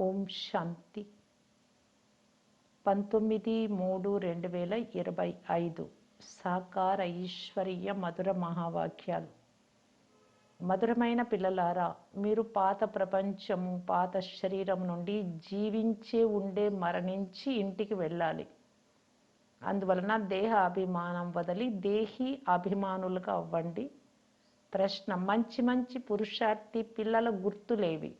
ఓం శాంతి. పంతొమ్మిది మూడు రెండు వేల ఇరవై ఐదు సాకార ఐశ్వర్య మధుర మహావాక్యాలు. మధురమైన పిల్లలారా మీరు పాత ప్రపంచము పాత శరీరం నుండి జీవించే ఉండే మరణించి ఇంటికి వెళ్ళాలి. అందువలన దేహ అభిమానం వదిలి దేహి అభిమానులుగా అవ్వండి. ప్రశ్న మంచి మంచి పురుషార్థి పిల్లల గుర్తులేవి.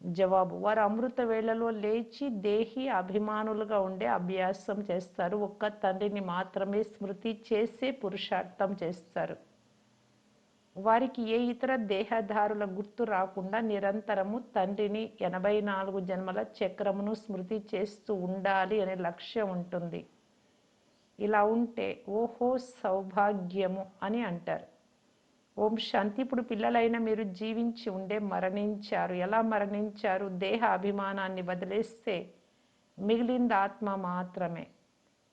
జవాబు. వారు అమృత వేళలో లేచి దేహి అభిమానులుగా ఉండే అభ్యాసం చేస్తారు. ఒక్క తండ్రిని మాత్రమే స్మృతి చేసే పురుషార్థం చేస్తారు. వారికి ఏ ఇతర దేహదారుల గుర్తు రాకుండా నిరంతరము తండ్రిని ఎనభై నాలుగు జన్మల చక్రమును స్మృతి చేస్తూ ఉండాలి అనే లక్ష్యం ఉంటుంది. ఇలా ఉంటే ఓహో సౌభాగ్యము అని అంటారు. ఓం శాంతి. ఇప్పుడు పిల్లలైన మీరు జీవించి ఉండే మరణించారు. ఎలా మరణించారు? దేహ అభిమానాన్ని వదిలేస్తే మిగిలింది ఆత్మ మాత్రమే.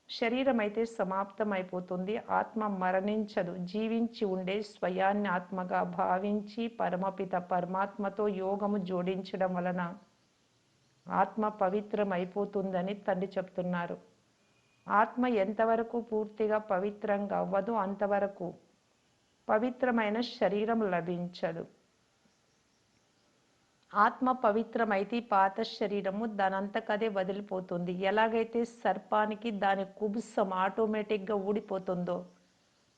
శరీరం అయితే సమాప్తం అయిపోతుంది ఆత్మ మరణించదు. జీవించి ఉండే స్వయాన్ని ఆత్మగా భావించి పరమపిత పరమాత్మతో యోగము జోడించడం వలన ఆత్మ పవిత్రం అయిపోతుందని తండ్రి చెప్తున్నారు. ఆత్మ ఎంతవరకు పూర్తిగా పవిత్రంగా అవ్వదు అంతవరకు పవిత్రమైన శరీరం లభించదు. ఆత్మ పవిత్రమైతే పాత శరీరము దానంతకదే వదిలిపోతుంది. ఎలాగైతే సర్పానికి దాని కుబుసం ఆటోమేటిక్గా ఊడిపోతుందో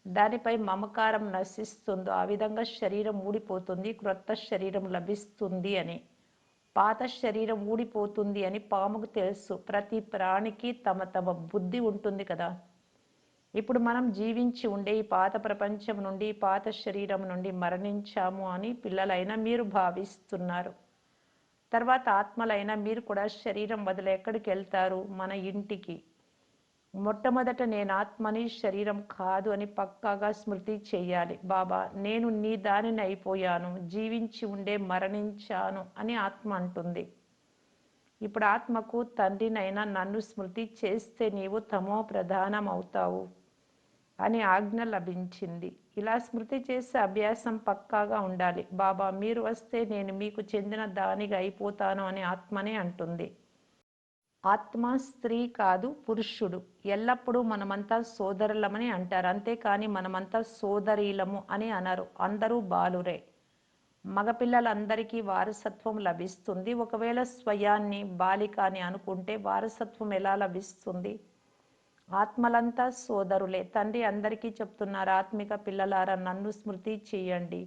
దానిపై మమకారం నశిస్తుందో ఆ విధంగా శరీరం ఊడిపోతుంది క్రొత్త శరీరం లభిస్తుంది అని. పాత శరీరం ఊడిపోతుంది అని పాముకు తెలుసు. ప్రతి ప్రాణికి తమ తమ బుద్ధి ఉంటుంది కదా. ఇప్పుడు మనం జీవించి ఉండే ఈ పాత ప్రపంచం నుండి పాత శరీరం నుండి మరణించాము అని పిల్లలైనా మీరు భావిస్తున్నారు. తర్వాత ఆత్మలైన మీరు కూడా శరీరం వదిలి ఎక్కడికి వెళ్తారు? మన ఇంటికి. మొట్టమొదట నేను ఆత్మని శరీరం కాదు అని పక్కాగా స్మృతి చేయాలి. బాబా నేను నీ దానిని అయిపోయాను. జీవించి ఉండే మరణించాను అని ఆత్మ అంటుంది. ఇప్పుడు ఆత్మకు తండ్రినైనా నన్ను స్మృతి చేస్తే నీవు తమో ప్రధానం అవుతావు అని ఆజ్ఞ లభించింది. ఇలా స్మృతి చేసే అభ్యాసం పక్కాగా ఉండాలి. బాబా మీరు వస్తే నేను మీకు చెందిన దానిగా అయిపోతాను అని ఆత్మనే అంటుంది. ఆత్మ స్త్రీ కాదు పురుషుడు. ఎల్లప్పుడూ మనమంతా సోదరులమని అంటారు. అంతేకాని మనమంతా సోదరీలము అని అనరు. అందరూ బాలురే. మగపిల్లలందరికీ వారసత్వం లభిస్తుంది. ఒకవేళ స్వయాన్ని బాలిక అని అనుకుంటే వారసత్వం ఎలా లభిస్తుంది? ఆత్మలంతా సోదరులే. తండ్రి అందరికీ చెప్తున్నారు ఆత్మిక పిల్లలారా నన్ను స్మృతి చేయండి.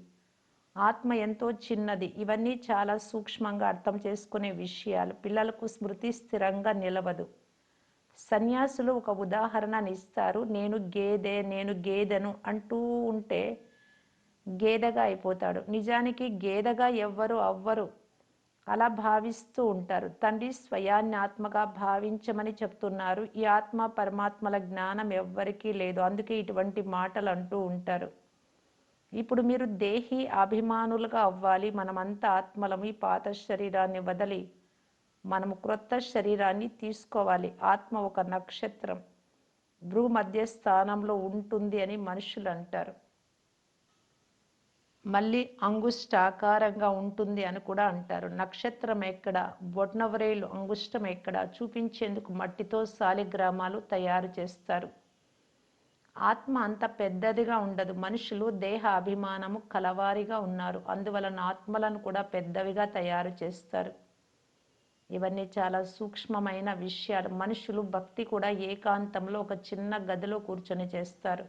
ఆత్మ ఎంతో చిన్నది. ఇవన్నీ చాలా సూక్ష్మంగా అర్థం చేసుకునే విషయాలు. పిల్లలకు స్మృతి స్థిరంగా నిలవదు. సన్యాసులు ఒక ఉదాహరణని ఇస్తారు. నేను గేదె నేను గేదెను అంటూ ఉంటే గేదెగా అయిపోతాడు. నిజానికి గేదెగా ఎవ్వరు అవ్వరు. అలా భావిస్తూ ఉంటారు. తండ్రి స్వయాన్ని ఆత్మగా భావించమని చెప్తున్నారు. ఈ ఆత్మ పరమాత్మల జ్ఞానం ఎవ్వరికీ లేదు. అందుకే ఇటువంటి మాటలు అంటూ ఉంటారు. ఇప్పుడు మీరు దేహి అభిమానులుగా అవ్వాలి. మనమంతా ఆత్మలము ఈ పాత శరీరాన్ని వదిలి మనము క్రొత్త శరీరాన్ని తీసుకోవాలి. ఆత్మ ఒక నక్షత్రం. భ్రూ మధ్య స్థానంలో ఉంటుంది అని మనుషులు అంటారు. మళ్ళీ అంగుష్టాకారంగా ఉంటుంది అని కూడా అంటారు. నక్షత్రం ఎక్కడ? బొట్నవరేలు అంగుష్టం ఎక్కడ? చూపించేందుకు మట్టితో సాలిగ్రామాలు తయారు చేస్తారు. ఆత్మ అంత పెద్దదిగా ఉండదు. మనుషులు దేహ అభిమానము కలవారిగా ఉన్నారు. అందువలన ఆత్మలను కూడా పెద్దవిగా తయారు చేస్తారు. ఇవన్నీ చాలా సూక్ష్మమైన విషయాలు. మనుషులు భక్తి కూడా ఏకాంతంలో ఒక చిన్న గదిలో కూర్చొని చేస్తారు.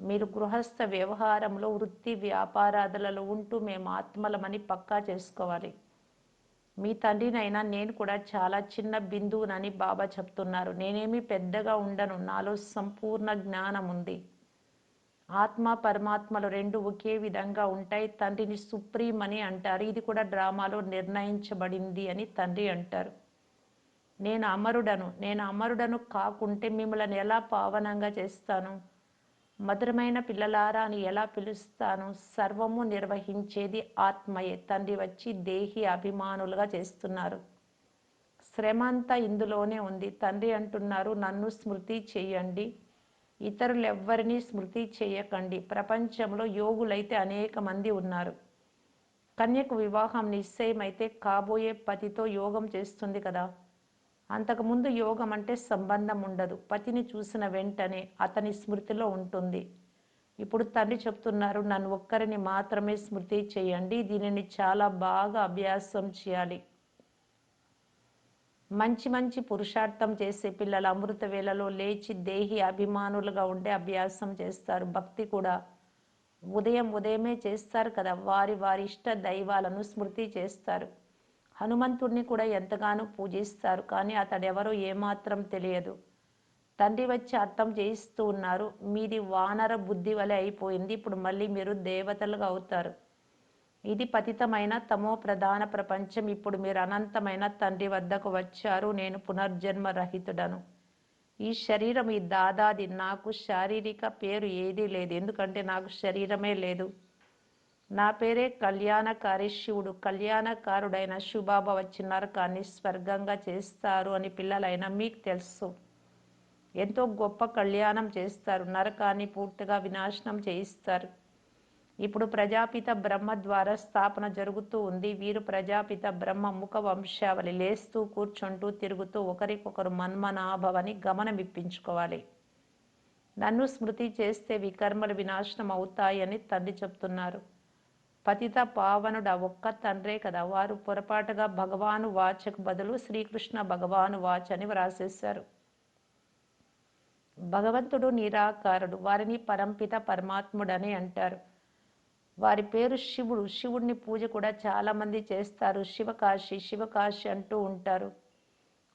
మీరు గృహస్థ వ్యవహారంలో వృత్తి వ్యాపారాదులలో ఉంటూ మేము ఆత్మలమని పక్కా చేసుకోవాలి. మీ తండ్రినైనా నేను కూడా చాలా చిన్న బిందువునని బాబా చెప్తున్నారు. నేనేమి పెద్దగా ఉండను. నాలో సంపూర్ణ జ్ఞానం ఉంది. ఆత్మ పరమాత్మలు రెండు ఒకే విధంగా ఉంటాయి. తండ్రిని సుప్రీం అని అంటారు. ఇది కూడా డ్రామాలో నిర్ణయించబడింది అని తండ్రి అంటారు. నేను అమరుడను. నేను అమరుడను కాకుంటే మిమ్మల్ని ఎలా పావనంగా చేస్తాను? మధురమైన పిల్లలారా అని ఎలా పిలుస్తాను సర్వము నిర్వహించేది ఆత్మయే. తండ్రి వచ్చి దేహి అభిమానులుగా చేస్తున్నారు. శ్రమ అంతా ఇందులోనే ఉంది. తండ్రి అంటున్నారు నన్ను స్మృతి చేయండి. ఇతరులు ఎవ్వరినీ స్మృతి చేయకండి. ప్రపంచంలో యోగులైతే అనేక మంది ఉన్నారు. కన్యకు వివాహం నిశ్చయమైతే కాబోయే పతితో యోగం చేస్తుంది కదా. అంతకుముందు యోగం అంటే సంబంధం ఉండదు పతిని చూసిన వెంటనే అతని స్మృతిలో ఉంటుంది. ఇప్పుడు తండ్రి చెప్తున్నారు నన్ను ఒక్కరిని మాత్రమే స్మృతి చేయండి. దీనిని చాలా బాగా అభ్యాసం చేయాలి. మంచి మంచి పురుషార్థం చేసే పిల్లలు అమృత వేళలో లేచి దేహి అభిమానులుగా ఉండే అభ్యాసం చేస్తారు. భక్తి కూడా ఉదయం ఉదయమే చేస్తారు కదా. వారి వారి ఇష్ట దైవాలను స్మృతి చేస్తారు. హనుమంతుడిని కూడా ఎంతగానో పూజిస్తారు కానీ అతడెవరో ఏమాత్రం తెలియదు. తండ్రి వచ్చి అర్థం చేయిస్తూ ఉన్నారు మీది వానర బుద్ధి వలె అయిపోయింది ఇప్పుడు మళ్ళీ మీరు దేవతలుగా అవుతారు. ఇది పతితమైన తమో ప్రధాన ప్రపంచం ఇప్పుడు మీరు అనంతమైన తండ్రి వద్దకు వచ్చారు నేను పునర్జన్మ రహితుడను. ఈ శరీరం ఈ దాదాది నాకు శారీరక పేరు ఏదీ లేదు ఎందుకంటే నాకు శరీరమే లేదు. నా పేరే కళ్యాణకారి శివుడు. కళ్యాణకారుడైన శుభాబ వచ్చి నరకాన్ని స్వర్గంగా చేస్తారు అని పిల్లలైన మీకు తెలుసు. ఎంతో గొప్ప కళ్యాణం చేస్తారు. నరకాన్ని పూర్తిగా వినాశనం చేయిస్తారు. ఇప్పుడు ప్రజాపిత బ్రహ్మ ద్వారా స్థాపన జరుగుతూ ఉంది. వీరు ప్రజాపిత బ్రహ్మ ముఖ వంశావళి లేస్తూ కూర్చుంటూ తిరుగుతూ ఒకరికొకరు మన్మనాభవని గమనం ఇప్పించుకోవాలి నన్ను స్మృతి చేస్తే వికర్మలు వినాశనం అవుతాయని తండ్రి చెప్తున్నారు. పతిత పావనుడు ఒక్క తండ్రే కదా. వారు పొరపాటుగా భగవాను వాచకు బదులు శ్రీకృష్ణ భగవాను వాచ్ అని వ్రాసేశారు. భగవంతుడు నిరాకారుడు. వారిని పరంపిత పరమాత్ముడని అంటారు. వారి పేరు శివుడు. శివుడిని పూజ కూడా చాలామంది చేస్తారు. శివకాశి శివకాశి అంటూ ఉంటారు.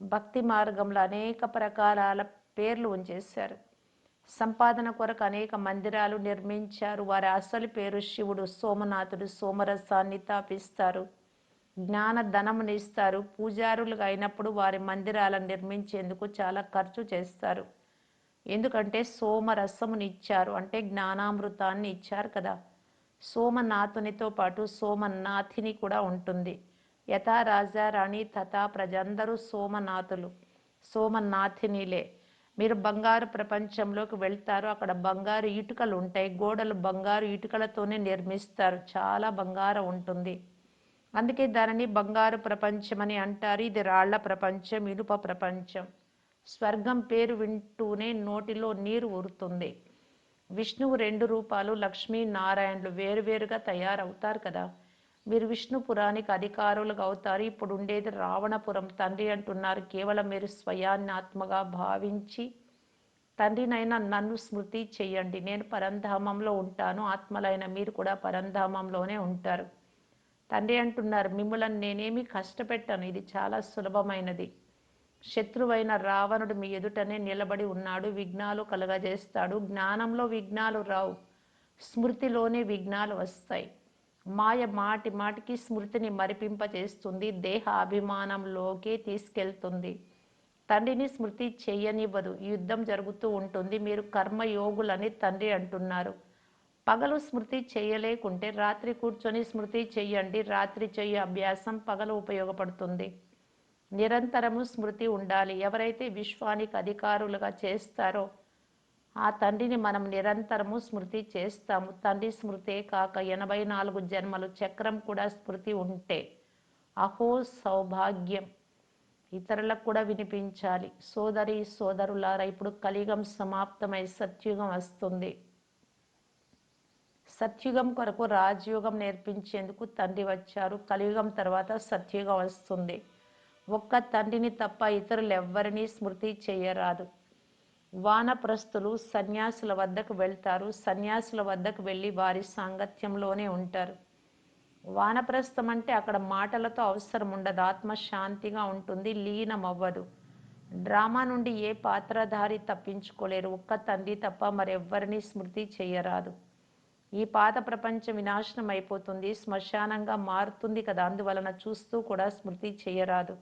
భక్తి మార్గంలో అనేక ప్రకారాల పేర్లు ఉంచేశారు. సంపాదన కొరకు అనేక మందిరాలు నిర్మించారు. వారి అసలు పేరు శివుడు. సోమనాథుడు సోమరసాన్ని తాపిస్తారు. జ్ఞాన ధనమునిస్తారు పూజారులుగా అయినప్పుడు వారి మందిరాలను నిర్మించేందుకు చాలా ఖర్చు చేస్తారు. ఎందుకంటే సోమరసముని ఇచ్చారు. అంటే జ్ఞానామృతాన్ని ఇచ్చారు కదా. సోమనాథునితో పాటు సోమనాథిని కూడా ఉంటుంది. యథా రాజా రాణి తథా ప్రజందరూ సోమనాథులు. సోమనాథినిలే. మీరు బంగారు ప్రపంచంలోకి వెళ్తారు. అక్కడ బంగారు ఇటుకలు ఉంటాయి. గోడలు బంగారు ఇటుకలతోనే నిర్మిస్తారు. చాలా బంగారం ఉంటుంది. అందుకే దానిని బంగారు ప్రపంచం అని అంటారు. ఇది రాళ్ళ ప్రపంచం ఇనుప ప్రపంచం. స్వర్గం పేరు వింటూనే నోటిలో నీరు ఊరుతుంది. విష్ణువు రెండు రూపాలు లక్ష్మీ నారాయణులు వేరువేరుగా తయారవుతారు కదా. మీరు విష్ణుపురానికి అధికారులుగా అవుతారు ఇప్పుడు ఉండేది రావణపురం. తండ్రి అంటున్నారు కేవలం మీరు స్వయాన్ని ఆత్మగా భావించి తండ్రినైనా నన్ను స్మృతి చేయండి. నేను పరంధామంలో ఉంటాను ఆత్మలైన మీరు కూడా పరంధామంలోనే ఉంటారు. తండ్రి అంటున్నారు మిమ్మల్ని నేనేమి కష్టపెట్టాను ఇది చాలా సులభమైనది. శత్రువైన రావణుడు మీ ఎదుటనే నిలబడి ఉన్నాడు విఘ్నాలు కలగజేస్తాడు. జ్ఞానంలో విఘ్నాలు రావు స్మృతిలోనే విఘ్నాలు వస్తాయి. మాయ మాటి మాటికి స్మృతిని మరిపింపచేస్తుంది దేహ అభిమానంలోకి తీసుకెళ్తుంది. తండ్రిని స్మృతి చేయనివ్వదు యుద్ధం జరుగుతూ ఉంటుంది. మీరు కర్మయోగులని తండ్రి అంటున్నారు. పగలు స్మృతి చేయలేకుంటే రాత్రి కూర్చొని స్మృతి చేయండి రాత్రి చేయ అభ్యాసం పగలు ఉపయోగపడుతుంది. నిరంతరము స్మృతి ఉండాలి. ఎవరైతే విశ్వానికి అధికారులుగా చేస్తారో ఆ తండ్రిని మనం నిరంతరము స్మృతి చేస్తాము. తండ్రి స్మృతే కాక ఎనభై నాలుగు జన్మలు చక్రం కూడా స్మృతి ఉంటే అహో సౌభాగ్యం. ఇతరులకు కూడా వినిపించాలి. సోదరి సోదరులారా ఇప్పుడు కలియుగం సమాప్తమై సత్యుగం వస్తుంది. సత్యుగం కొరకు రాజయుగం నేర్పించేందుకు తండ్రి వచ్చారు. కలియుగం తర్వాత సత్యుగం వస్తుంది. ఒక్క తండ్రిని తప్ప ఇతరులు ఎవ్వరినీ స్మృతి చేయరాదు. వానప్రస్థులు సన్యాసుల వద్దకు వెళ్తారు. సన్యాసుల వద్దకు వెళ్ళి వారి సాంగత్యంలోనే ఉంటారు. వానప్రస్థం అంటే అక్కడ మాటలతో అవసరం ఉండదు. ఆత్మ శాంతిగా ఉంటుంది. లీనం అవ్వదు డ్రామా నుండి ఏ పాత్రధారి తప్పించుకోలేరు. ఒక్క తండ్రి తప్ప మరెవ్వరిని స్మృతి చేయరాదు. ఈ పాత ప్రపంచం వినాశనం అయిపోతుంది శ్మశానంగా మారుతుంది కదా. అందువలన చూస్తూ కూడా స్మృతి చేయరాదు.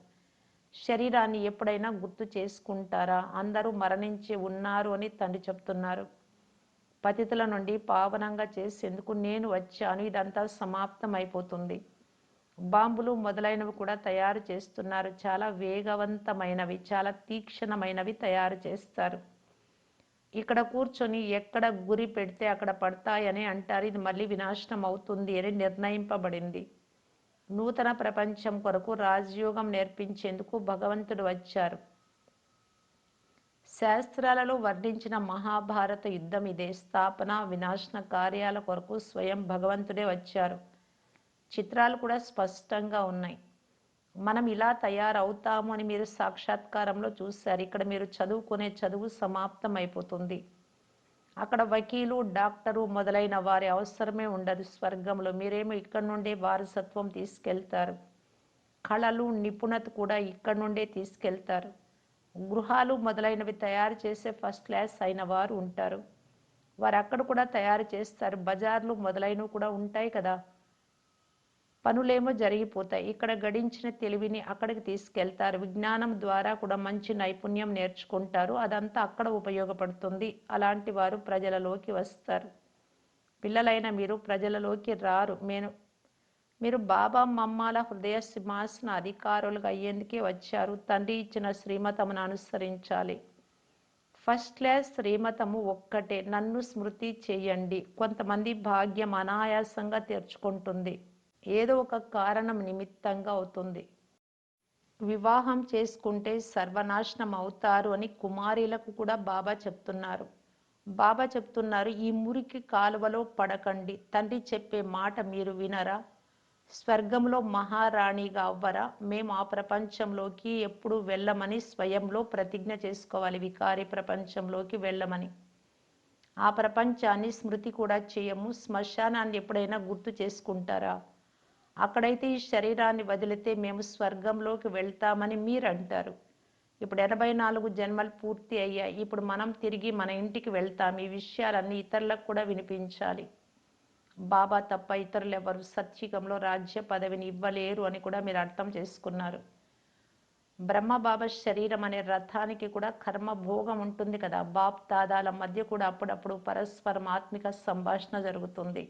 శరీరాన్ని ఎప్పుడైనా గుర్తు చేసుకుంటారా? అందరూ మరణించి ఉన్నారు అని తండ్రి చెప్తున్నారు. పతితుల నుండి పావనంగా చేసేందుకు నేను వచ్చాను. ఇదంతా సమాప్తం అయిపోతుంది బాంబులు మొదలైనవి కూడా తయారు చేస్తున్నారు. చాలా వేగవంతమైనవి చాలా తీక్షణమైనవి తయారు చేస్తారు. ఇక్కడ కూర్చొని ఎక్కడ గురి పెడితే అక్కడ పడతాయని అంటారు. ఇది మళ్ళీ వినాశనం అవుతుంది అని నిర్ణయింపబడింది. నూతన ప్రపంచం కొరకు రాజయోగం నేర్పించేందుకు భగవంతుడు వచ్చారు. శాస్త్రాలలో వర్ణించిన మహాభారత యుద్ధం ఇదే స్థాపన వినాశన కార్యాల కొరకు స్వయం భగవంతుడే వచ్చారు. చిత్రాలు కూడా స్పష్టంగా ఉన్నాయి. మనం ఇలా తయారవుతాము అని మీరు సాక్షాత్కారంలో చూశారు. ఇక్కడ మీరు చదువుకునే చదువు సమాప్తం అయిపోతుంది అక్కడ వకీలు డాక్టరు మొదలైన వారి అవసరమే ఉండదు స్వర్గంలో. మీరేమో ఇక్కడ నుండే వారసత్వం తీసుకెళ్తారు. కళలు నిపుణత కూడా ఇక్కడ నుండే తీసుకెళ్తారు. గృహాలు మొదలైనవి తయారు చేసే ఫస్ట్ క్లాస్ అయిన వారు ఉంటారు. వారు అక్కడ కూడా తయారు చేస్తారు. బజార్లు మొదలైనవి కూడా ఉంటాయి కదా. పనులేమో జరిగిపోతాయి. ఇక్కడ గడించిన తెలివిని అక్కడికి తీసుకెళ్తారు. విజ్ఞానం ద్వారా కూడా మంచి నైపుణ్యం నేర్చుకుంటారు. అదంతా అక్కడ ఉపయోగపడుతుంది. అలాంటి వారు ప్రజలలోకి వస్తారు. పిల్లలైన మీరు ప్రజలలోకి రారు. నేను మీరు బాబా మమ్మాల హృదయ సింహాసన అధికారులుగా అయ్యేందుకే వచ్చారు. తండ్రి ఇచ్చిన శ్రీమతమును అనుసరించాలి. ఫస్ట్ క్లాస్ శ్రీమతము ఒక్కటే. నన్ను స్మృతి చేయండి. కొంతమంది భాగ్యం అనాయాసంగా తెరుచుకుంటుంది. ఏదో ఒక కారణం నిమిత్తంగా అవుతుంది. వివాహం చేసుకుంటే సర్వనాశనం అవుతారు అని కుమారీలకు కూడా బాబా చెప్తున్నారు. బాబా చెప్తున్నారు ఈ మురికి కాలువలో పడకండి. తండ్రి చెప్పే మాట మీరు వినరా? స్వర్గంలో మహారాణిగా అవ్వరా? మేము ఆ ప్రపంచంలోకి ఎప్పుడు వెళ్ళమని స్వయంలో ప్రతిజ్ఞ చేసుకోవాలి. వికారి ప్రపంచంలోకి వెళ్ళమని. ఆ ప్రపంచాన్ని స్మృతి కూడా చేయము. శ్మశానాన్ని ఎప్పుడైనా గుర్తు చేసుకుంటారా? అక్కడైతే ఈ శరీరాన్ని వదిలితే మేము స్వర్గంలోకి వెళ్తామని మీరు అంటారు ఇప్పుడు ఎనభై నాలుగు జన్మలు పూర్తి అయ్యాయి. ఇప్పుడు మనం తిరిగి మన ఇంటికి వెళ్తాం. ఈ విషయాలన్నీ ఇతరులకు కూడా వినిపించాలి. బాబా తప్ప ఇతరులు ఎవరు సత్యకంలో రాజ్య పదవిని ఇవ్వలేరు అని కూడా మీరు అర్థం చేసుకున్నారు. బ్రహ్మ బాబా శరీరం అనే రథానికి కూడా కర్మ భోగం ఉంటుంది కదా. బాప్ తాదాల మధ్య కూడా అప్పుడప్పుడు పరస్పరం ఆత్మిక సంభాషణ జరుగుతుంది.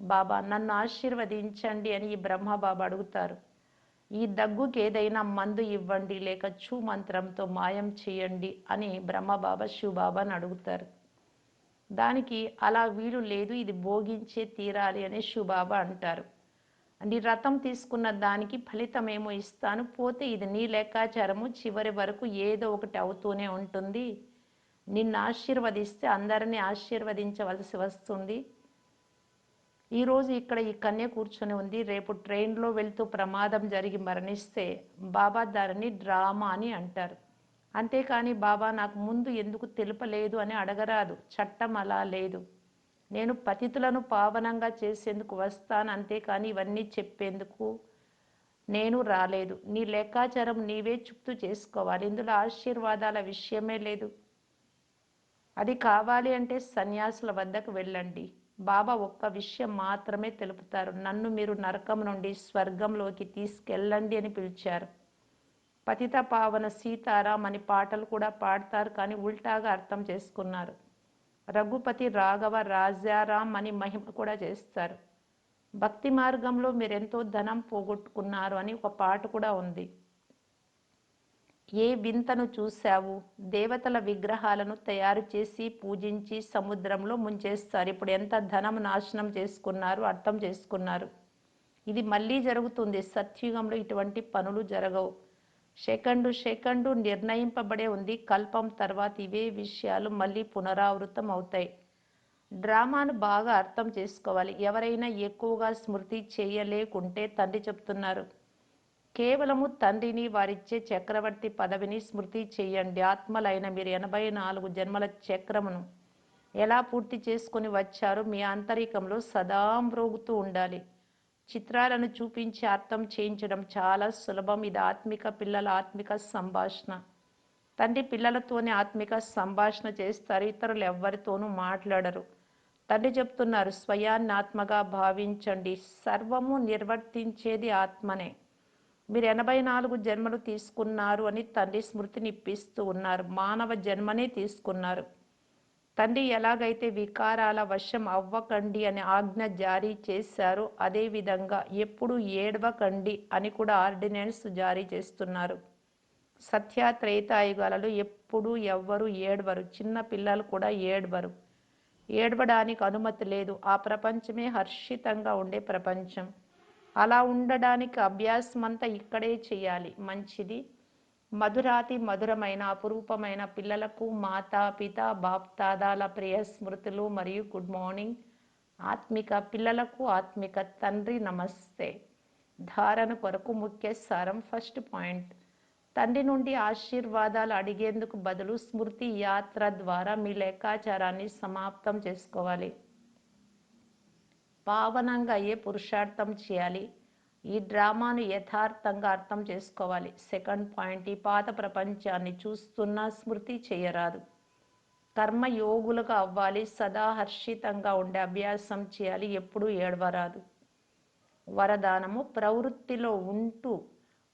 బాబా నన్ను ఆశీర్వదించండి అని ఈ బ్రహ్మ బాబా అడుగుతారు. ఈ దగ్గుకి ఏదైనా మందు ఇవ్వండి లేక చూ మంత్రంతో మాయం చేయండి అని బ్రహ్మ బాబా శివబాబాని అడుగుతారు. దానికి అలా వీలు లేదు ఇది భోగించే తీరాలి అని శివబాబా అంటారు. నీ రథం తీసుకున్న దానికి ఫలితం ఏమో ఇస్తాను. పోతే ఇది నీ లెక్కాచారము చివరి వరకు ఏదో ఒకటి అవుతూనే ఉంటుంది. నిన్ను ఆశీర్వదిస్తే అందరినీ ఆశీర్వదించవలసి వస్తుంది. ఈరోజు ఇక్కడ ఈ కన్య కూర్చొని ఉంది. రేపు ట్రైన్లో వెళ్తూ ప్రమాదం జరిగి మరణిస్తే బాబా దారిని డ్రామా అని అంటారు. అంతేకాని బాబా నాకు ముందు ఎందుకు తెలుపలేదు అని అడగరాదు. చట్టం అలా లేదు. నేను పతితులను పావనంగా చేసేందుకు వస్తాను. అంతేకాని ఇవన్నీ చెప్పేందుకు నేను రాలేదు. నీ లెక్కాచారం నీవే చుప్తు చేసుకోవాలి. ఇందులో ఆశీర్వాదాల విషయమే లేదు. అది కావాలి అంటే సన్యాసుల వద్దకు వెళ్ళండి. బాబా ఒక్క విషయం మాత్రమే తెలుపుతారు. నన్ను మీరు నరకం నుండి స్వర్గంలోకి తీసుకెళ్ళండి అని పిలిచారు. పతిత పావన సీతారాం అని పాటలు కూడా పాడతారు కానీ ఉల్టాగా అర్థం చేసుకున్నారు. రఘుపతి రాఘవ రాజారాం అని మహిమ కూడా చేస్తారు. భక్తి మార్గంలో మీరెంతో ధనం పోగొట్టుకున్నారు అని ఒక పాట కూడా ఉంది. ఏ వింతను చూశావు? దేవతల విగ్రహాలను తయారు చేసి పూజించి సముద్రంలో ముంచేస్తారు. ఇప్పుడు ఎంత ధనం నాశనం చేసుకున్నారు అర్థం చేసుకున్నారు. ఇది మళ్ళీ జరుగుతుంది. సత్యుగంలో ఇటువంటి పనులు జరగవు. సెకండు సెకండు నిర్ణయింపబడే ఉంది. కల్పం తర్వాత ఇవే విషయాలు మళ్ళీ పునరావృతం అవుతాయి. డ్రామాను బాగా అర్థం చేసుకోవాలి. ఎవరైనా ఎక్కువగా స్మృతి చేయలేకుంటే తండ్రి చెప్తున్నారు. కేవలము తండ్రిని వారిచ్చే చక్రవర్తి పదవిని స్మృతి చేయండి. ఆత్మలైన మీరు ఎనభై నాలుగు జన్మల చక్రమును ఎలా పూర్తి చేసుకొని వచ్చారో మీ అంతరికంలో సదా మ్రోగుతూ ఉండాలి. చిత్రాలను చూపించి అర్థం చేయించడం చాలా సులభం. ఇది ఆత్మిక పిల్లల ఆత్మిక సంభాషణ. తండ్రి పిల్లలతోనే ఆత్మిక సంభాషణ చేస్తారు. ఇతరులు ఎవ్వరితోనూ మాట్లాడరు. తండ్రి చెప్తున్నారు స్వయాన్ని ఆత్మగా భావించండి. సర్వము నిర్వర్తించేది ఆత్మనే. మీరు ఎనభై నాలుగు జన్మలు తీసుకున్నారు అని తండ్రి స్మృతిని ఇప్పిస్తూ ఉన్నారు. మానవ జన్మనే తీసుకున్నారు. తండ్రి ఎలాగైతే వికారాల వశం అవ్వకండి అని ఆజ్ఞ జారీ చేశారో అదేవిధంగా ఎప్పుడు ఏడవకండి అని కూడా ఆర్డినెన్స్ జారీ చేస్తున్నారు. సత్య త్రేతాయుగాలలో ఎప్పుడు ఎవ్వరు ఏడవరు. చిన్న పిల్లలు కూడా ఏడవరు. ఏడవడానికి అనుమతి లేదు. ఆ ప్రపంచమే హర్షితంగా ఉండే ప్రపంచం. అలా ఉండడానికి అభ్యాసం అంతా ఇక్కడే చేయాలి. మంచిది. మధురాతి మధురమైన అపురూపమైన పిల్లలకు మాతా పిత బాప్తాదాల ప్రియ స్మృతులు మరియు గుడ్ మార్నింగ్. ఆత్మిక పిల్లలకు ఆత్మిక తండ్రి నమస్తే. ధారణ కొరకు ముఖ్య సారం ఫస్ట్ పాయింట్. తండ్రి నుండి ఆశీర్వాదాలు అడిగేందుకు బదులు స్మృతి యాత్ర ద్వారా మీ లెక్కాచారాన్ని సమాప్తం చేసుకోవాలి. పావనంగా ఏ పురుషార్థం చేయాలి? ఈ డ్రామాను యథార్థంగా అర్థం చేసుకోవాలి. సెకండ్ పాయింట్ ఈ పాత ప్రపంచాన్ని చూస్తున్న స్మృతి చేయరాదు. కర్మయోగులుగా అవ్వాలి సదా హర్షితంగా ఉండే అభ్యాసం చేయాలి ఎప్పుడూ ఏడవరాదు. వరదానము ప్రవృత్తిలో ఉంటూ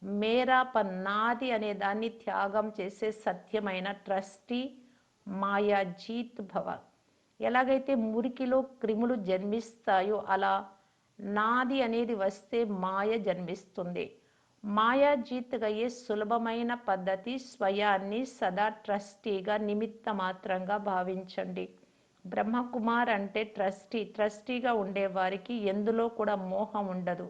మేరా పన్నాది అనే దాన్ని త్యాగం చేసే సత్యమైన ట్రస్టీ మాయా జీత్ భవ. ఎలాగైతే మురికిలో క్రిములు జన్మిస్తాయో అలా నాది అనేది వస్తే మాయ జన్మిస్తుంది. మాయాజీతగయ్యే సులభమైన పద్ధతి స్వయాన్ని సదా ట్రస్టీగా నిమిత్త మాత్రంగా భావించండి. బ్రహ్మకుమార్ అంటే ట్రస్టీ. ట్రస్టీగా ఉండేవారికి ఎందులో కూడా మోహం ఉండదు.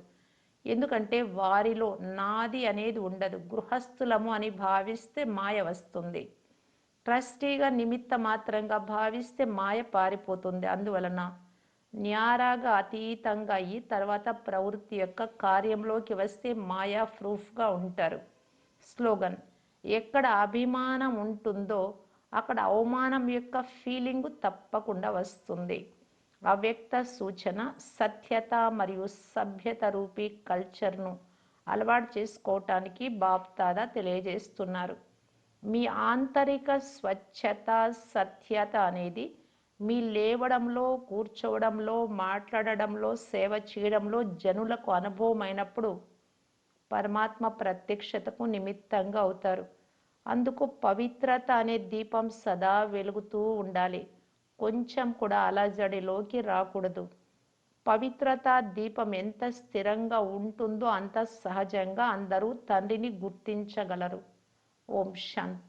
ఎందుకంటే వారిలో నాది అనేది ఉండదు. గృహస్థులము అని భావిస్తే మాయ వస్తుంది. ట్రస్టీగా నిమిత్త మాత్రంగా భావిస్తే మాయ పారిపోతుంది. అందువలన న్యారాగా అతీతంగా అయ్యి తర్వాత ప్రవృత్తి యొక్క కార్యంలోకి వస్తే మాయా ప్రూఫ్గా ఉంటారు. స్లోగన్ ఎక్కడ అభిమానం ఉంటుందో అక్కడ అవమానం యొక్క ఫీలింగ్ తప్పకుండా వస్తుంది. అవ్యక్త సూచన సత్యత మరియు సభ్యత రూపీ కల్చర్ను అలవాటు చేసుకోవటానికి బాప్తాదా తెలియజేస్తున్నారు. మీ ఆంతరిక స్వచ్ఛత సత్యత అనేది మీ లేవడంలో కూర్చోవడంలో మాట్లాడడంలో సేవ చేయడంలో జనులకు అనుభవమైనప్పుడు పరమాత్మ ప్రత్యక్షతకు నిమిత్తంగా అవుతారు. అందుకు పవిత్రత అనే దీపం సదా వెలుగుతూ ఉండాలి. కొంచెం కూడా అలజడిలోకి రాకూడదు. పవిత్రత దీపం ఎంత స్థిరంగా ఉంటుందో అంత సహజంగా అందరూ తండ్రిని గుర్తించగలరు. ఓం శాంతి